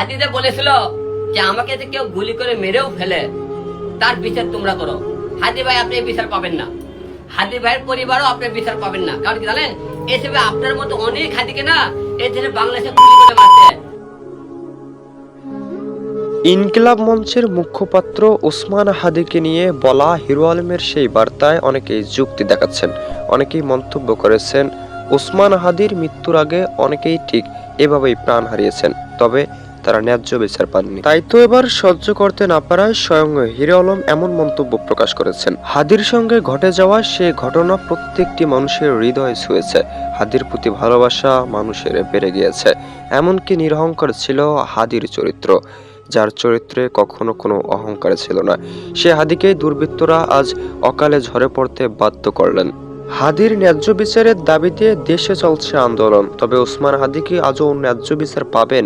হাদিতে বলেছিল যে আমাকে যদি কেউ গুলি করে মেরেও ফেলে, তার বিচার তোমরা করো। হাদি ভাই, আপনি বিচার পাবেন না। হাদি ভাইয়ের পরিবারও আপনি বিচার পাবেন না। কারণ কি জানেন? এসবে আপনার মতো অনেক হাদিকে না এই দেশে বাংলাদেশে গুলি করে মারছে। ইনকিলাব মঞ্চের মুখপাত্র ওসমান হাদিকে নিয়ে বলা হিরো আলমের সেই বার্তায় অনেকেই যুক্তি দেখাচ্ছেন, অনেকেই মন্তব্য করেছেন। ওসমান হাদির মৃত্যুর আগে অনেকেই ঠিক এভাবেই প্রাণ হারিয়েছেন। তবে তারা ন্যায্য বিচার পাননি। তাই তো এবার সহ্য করতে না পারায় স্বয়ং হিরো আলম এমন মন্তব্য প্রকাশ করেছেন। হাদির সঙ্গে ঘটে যাওয়া সে ঘটনা প্রত্যেকটি মানুষের হৃদয় ছুঁয়েছে। হাদির প্রতি ভালোবাসা মানুষের বেড়ে গিয়েছে। এমনকি নিরহংকার ছিল হাদির চরিত্র, যার চরিত্রে কখনো কোনো অহংকার ছিল না। সে হাদিকে দুর্বৃত্তরা আজ অকালে ঝরে পড়তে বাধ্য করলেন। হাদির ন্যায্য বিচারের দাবিতে দেশে চলছে আন্দোলন। তবে ওসমান হাদি কি আজও ন্যায্য বিচার পাবেন?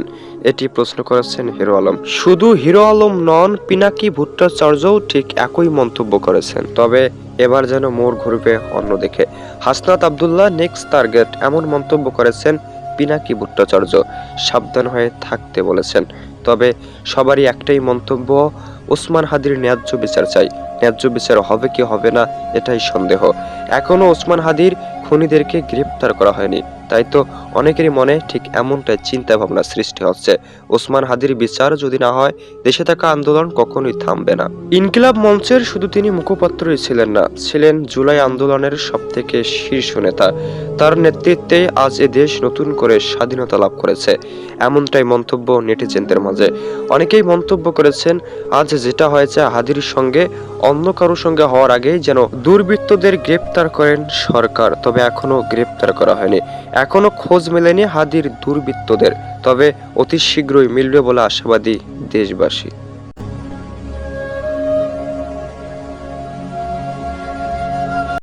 এটি প্রশ্ন করেছেন হিরো আলম। শুধু হিরো আলম নন, পিনাকি ভট্টাচার্যও ঠিক একই মন্তব্য করেছেন। তবে এবার যেন মোর ঘুরবে অন্যদিকে। হাসনাত আবদুল্লাহ নেক্সট টার্গেট, এমন মন্তব্য করেছেন পিনাকি ভট্টাচার্য। সাবধান হয়ে থাকতে বলেছেন। তবে সবারই একটাই মন্তব্য, ওসমান হাদির ন্যায্য বিচার চাই। ন্যায্য বিচার হবে কি হবে না, এটাই সন্দেহ। এখনও ওসমান হাদির খুনিদেরকে গ্রেপ্তার করা হয়নি। তাই তো অনেকেরই মনে ঠিক এমনটাই চিন্তা ভাবনা সৃষ্টি হচ্ছে। ওসমান হাদির বিচার যদি না হয়, দেশে থাকা আন্দোলন কখনোই থামবে না। ইনকিলাব মঞ্চের শুধু তিনি মুখপাত্রই ছিলেন না, ছিলেন জুলাই আন্দোলনের সব থেকে শীর্ষ নেতা। তার নেতৃত্বে আজ এ দেশ নতুন করে স্বাধীনতা লাভ করেছে, এমনটাই মন্তব্য নেটিজেনদের মাঝে। অনেকেই মন্তব্য করেছেন, আজ যেটা হয়েছে হাদির সঙ্গে অন্য কারোর সঙ্গে হওয়ার আগে যেন দুর্বৃত্তদের গ্রেপ্তার করেন সরকার, তবে এখনও গ্রেপ্তার করা হয়নি। এখনও খোঁজ মেলেনি হাদির দুর্বৃত্তদের, তবে অতি শীঘ্রই মিলবে বলে আশাবাদী দেশবাসী।